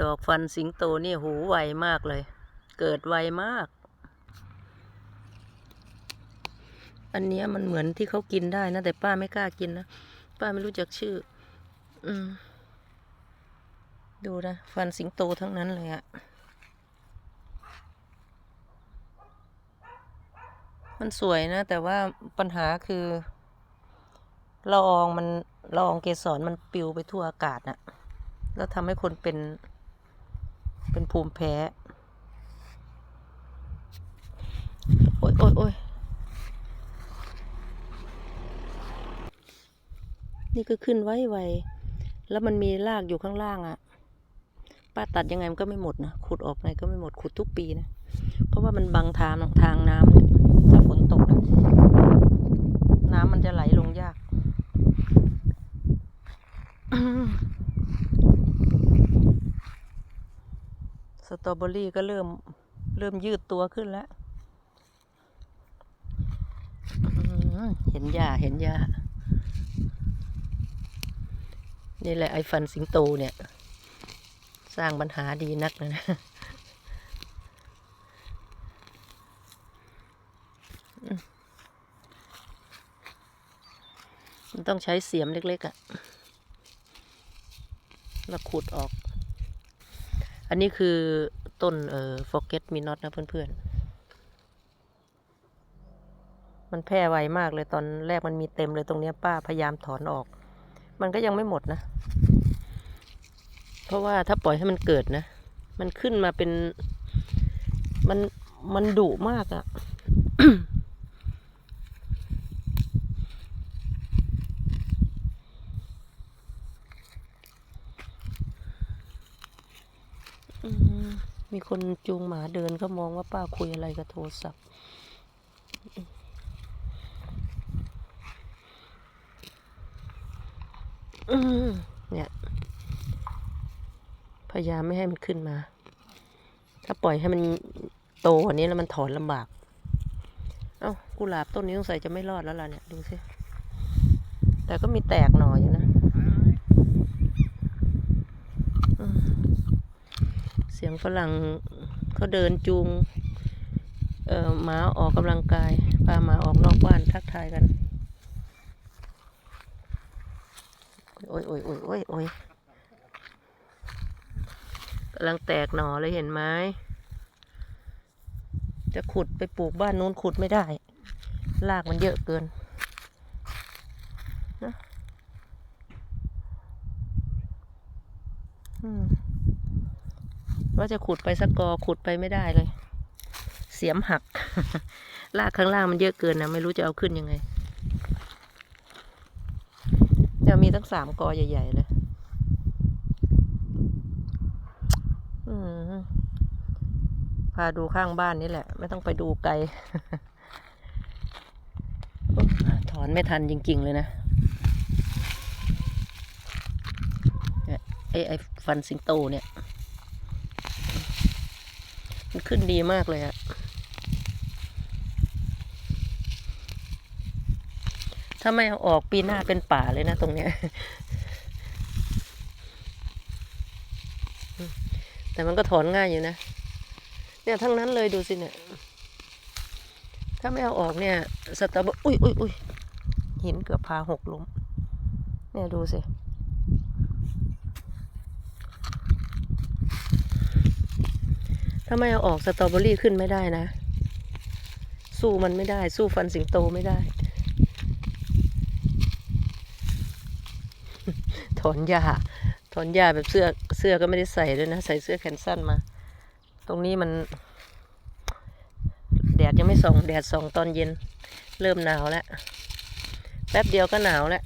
ดอกฟันสิงโตนี่หูไวมากเลย เกิดไวมาก อันนี้มันเหมือนที่เขากินได้นะ แต่ป้าไม่กล้ากินนะ ป้าไม่รู้จักชื่อ อืม ดูนะ ฟันสิงโตทั้งนั้นเลยอะมันสวยนะ แต่ว่าปัญหาคือละอองมันละอองเกสรมันปลิวไปทั่วอากาศน่ะแล้วทำให้คนเป็น เป็นภูมิแพ้ โอ๊ยโอ๊ยโอ๊ยนี่ก็ขึ้นไว้ไวแล้วมันมีรากอยู่ข้างล่างอะ่ะ ป้าตัดยังไงมันก็ไม่หมดนะ ขุดออกไงก็ไม่หมด ขุดทุกปีนะ เพราะว่ามันบังทางทางน้ำเนี่ย ถ้าฝนตกนะน้ำมันจะไหลลงยาก สตรอเบอรี่ก็เริ่มเริ่มยืดตัวขึ้นแล้ว เห็นหญ้าเห็นหญ้านี่แหละไอ้ฟันสิงโตเนี่ย สร้างปัญหาดีนักเลยนะมันต้องใช้เสียมเล็กๆอะ่ะแล้วขุดออก อันนี้คือต้นเอ่อ forget me not นะเพื่อนๆ มันแพร่ไวมากเลยตอนแรกมันมีเต็มเลยตรงเนี้ยป้าพยายามถอนออก มันก็ยังไม่หมดนะ เพราะว่าถ้าปล่อยให้มันเกิดนะ มันขึ้นมาเป็น มัน มันดุมากอะ่ะ มีคนจูงหมาเดินก็มองว่าป้าคุยอะไรกับโทรศัพท์เนี่ย พยายามไม่ให้มันขึ้นมา ถ้าปล่อยให้มันโตกว่านี้แล้วมันถอนลำบาก เอ้ากุหลาบต้นนี้สงสัยจะไม่รอดแล้วล่ะเนี่ย ดูสิ แต่ก็มีแตกหน่ออยู่นะอืม เสียงฝรั่งเขาเดินจูงหมาออกกำลังกายพาหมาออกนอกบ้านทักทายกัน โอ้ยโอ้ยโอ้ยโอ้ยโอ้ยกำลังแตกหน่อเลยเห็นไหมจะขุดไปปลูกบ้านนู้นขุดไม่ได้รากมันเยอะเกินนะอืม ว่าจะขุดไปสักกอขุดไปไม่ได้เลย เสียมหักรากข้างล่างมันเยอะเกินนะไม่รู้จะเอาขึ้นยังไงจะมีตั้งสามกอใหญ่ ๆ เลยอืมพาดูข้างบ้านนี่แหละ ไม่ต้องไปดูไกล ถอนไม่ทันจริง ๆ เลยนะเนี่ยไอ้ไอ้ฟันสิงโตเนี่ย มันขึ้นดีมากเลยอะถ้าไม่เอาออกปีหน้าเป็นป่าเลยนะตรงเนี้ย แต่มันก็ถอนง่ายอยู่นะ เนี่ยทั้งนั้นเลยดูสิเนี่ย ถ้าไม่เอาออกเนี่ยสตรอเบออุ้ยอุ้ยอุ้ยหินเกือบพาหกล้มเนี่ยดูสิ ถ้าไม่เอาออกสตรอเบอรี่ขึ้นไม่ได้นะ สู้มันไม่ได้ สู้ฟันสิงโตไม่ได้ ถอนหญ้าถอนหญ้าแบบเสื้อเสื้อก็ไม่ได้ใส่ด้วยนะ ใส่เสื้อแขนสั้นมา ตรงนี้มัน แดดยังไม่ส่อง แดดส่องตอนเย็น เริ่มหนาวแล้ว แป๊บเดียวก็หนาวแล้ว